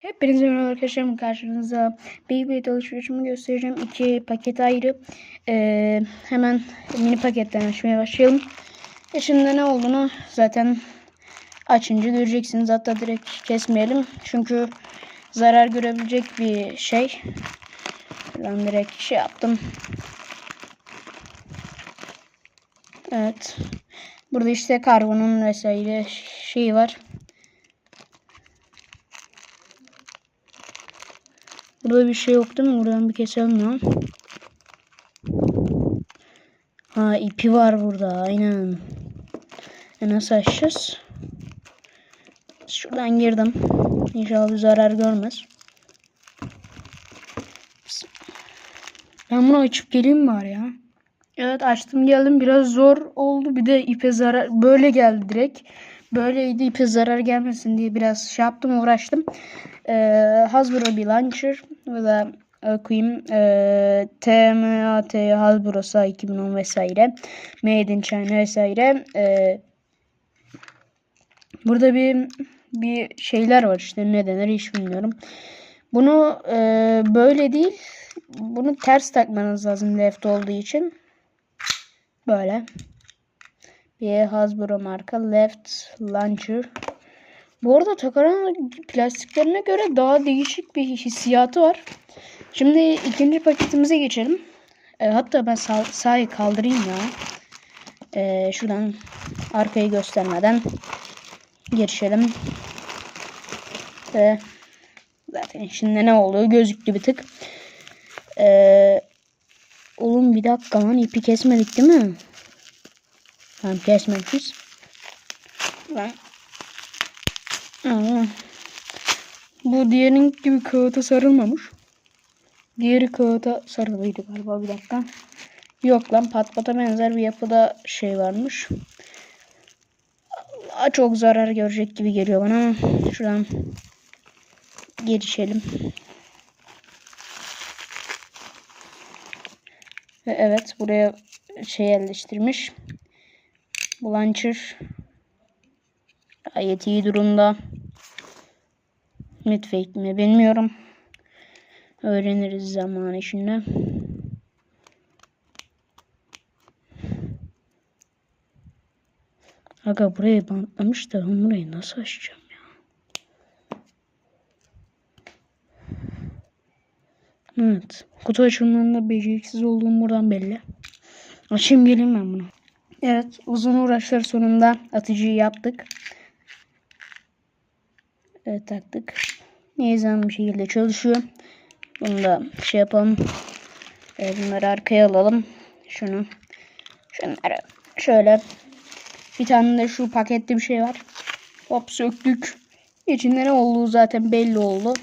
Hepinize merhaba arkadaşlarım karşınızda Beyblade alışverişimi göstereceğim. İki paket ayrı. Ee, hemen mini paketten açmaya başlayalım. E şimdi ne olduğunu zaten açınca göreceksiniz. Hatta direkt kesmeyelim. Çünkü zarar görebilecek bir şey. Ben direkt şey yaptım. Evet. Burada işte karbonun vesaire şeyi var. Burada bir şey yok değil mi? Buradan bir keselim lan. Ha ipi var burada. Aynen. E nasıl açacağız? Şuradan girdim. İnşallah bir zarar görmez. Ben bunu açıp geleyim var ya? Evet açtım geldim. Biraz zor oldu. Bir de ipe zarar böyle geldi direkt. Böyleydi ipe zarar gelmesin diye biraz şey yaptım uğraştım. Ee, Hasbro bir launcher ve da okuyayım. Ee, TMAT Hasbro SA 2010 vesaire. Made in China vesaire. Ee, burada bir bir şeyler var işte ne denir hiç bilmiyorum. Bunu e, böyle değil. Bunu ters takmanız lazım left olduğu için. Böyle. Bir Hasbro marka Left Launcher. Bu arada Takara'nın plastiklerine göre daha değişik bir hissiyatı var. Şimdi ikinci paketimize geçelim. E, hatta ben sağ, sağı kaldırayım ya. E, şuradan arkayı göstermeden geçelim. Ve zaten şimdi ne olduğu gözüktü bir tık. E, oğlum bir dakika lan ipi kesmedik değil mi? Tamam kesmemişiz. Ben Aa, bu diğerinin gibi kağıta sarılmamış. Diğeri kağıta sarılıydı galiba bir dakika. Yok lan patpata benzer bir yapıda şey varmış. Aa, çok zarar görecek gibi geliyor bana. Şuradan geçelim. Ve evet buraya şey yerleştirmiş. Bu launcher gayet iyi durumda. Midfake mi bilmiyorum. Öğreniriz zaman içinde. Aga burayı bantlamış da ben burayı nasıl açacağım ya? Evet. Kutu açılımında beceriksiz olduğum buradan belli. Açayım geleyim ben bunu. Evet uzun uğraşlar sonunda atıcıyı yaptık. Evet taktık. Nizam bir şekilde çalışıyor. Bunu da şey yapalım. Evet, bunları arkaya alalım. Şunu. Şunları şöyle. Bir tane de şu pakette bir şey var. Hop söktük. İçinde ne olduğu zaten belli oldu.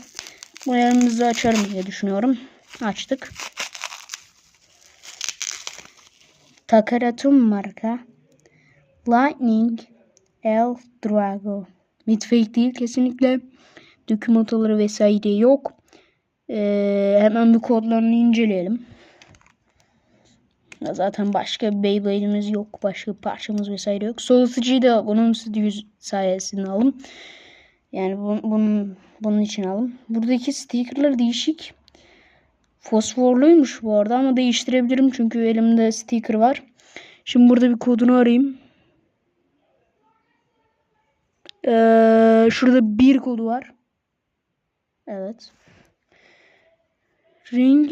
Bunu elimizde açarım diye düşünüyorum. Açtık. Takaratum marka Lightning El Drago. Midfake değil kesinlikle. Dokümantaları vesaire yok. Ee, hemen bir kodlarını inceleyelim. Zaten başka Beyblade'imiz yok. Başka parçamız vesaire yok. Soğutucuyu da bunun sayesinde alın. Yani bunun, bunun, bunun için alın. Buradaki stickerlar değişik. Fosforluymuş bu arada ama değiştirebilirim çünkü elimde sticker var. Şimdi burada bir kodunu arayayım. Ee, şurada bir kodu var. Evet. Ring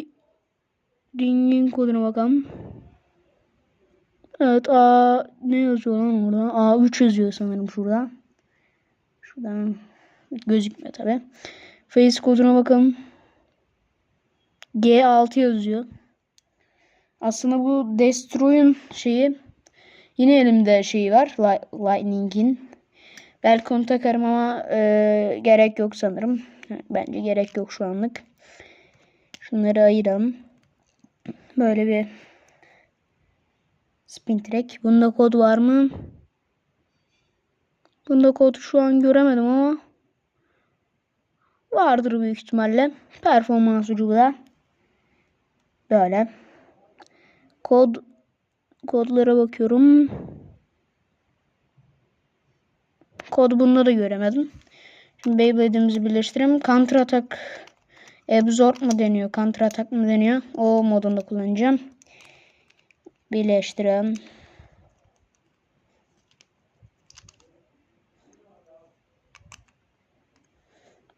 Ring'in koduna bakalım. Evet A ne yazıyor lan orada? A3 yazıyor sanırım şurada. Şuradan gözükmüyor tabi. Face koduna bakalım. G6 yazıyor. Aslında bu Destroy'un şeyi yine elimde şeyi var. Lightning'in. Belki onu takarım ama e, gerek yok sanırım. Bence gerek yok şu anlık. Şunları ayıralım. Böyle bir spin track. Bunda kod var mı? Bunda kod şu an göremedim ama vardır büyük ihtimalle. Performans ucu da. Böyle. Kod kodlara bakıyorum. Kod bunda da göremedim. Şimdi Beyblade'imizi birleştirelim. Counter atak Absorb mu deniyor? Counter atak mı deniyor? O modunda kullanacağım. Birleştirelim.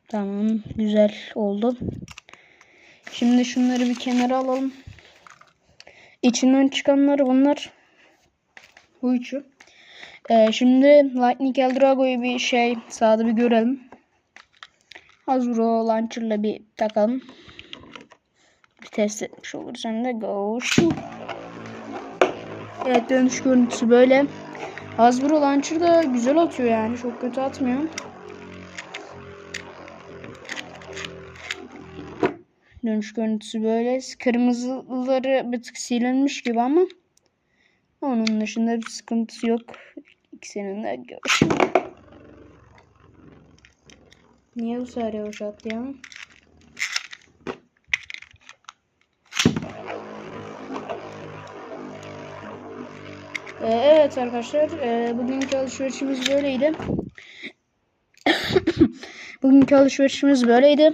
Tamam. Güzel oldu. Şimdi şunları bir kenara alalım. İçinden çıkanları bunlar. Bu üçü. Ee, şimdi Lightning Eldrago'yu bir şey sağda bir görelim. Hasbro Launcher'la bir takalım. Bir test etmiş oluruz hem de go shoot. Evet dönüş görüntüsü böyle. Hasbro Launcher da güzel atıyor yani. Çok kötü atmıyor. Dönüş görüntüsü böyle. Kırmızıları bir tık silinmiş gibi ama onun dışında bir sıkıntısı yok. İkisinin de görüşüm. Niye bu sefer yavaş ya? Ee, evet arkadaşlar e, bugünkü alışverişimiz böyleydi. bugünkü alışverişimiz böyleydi.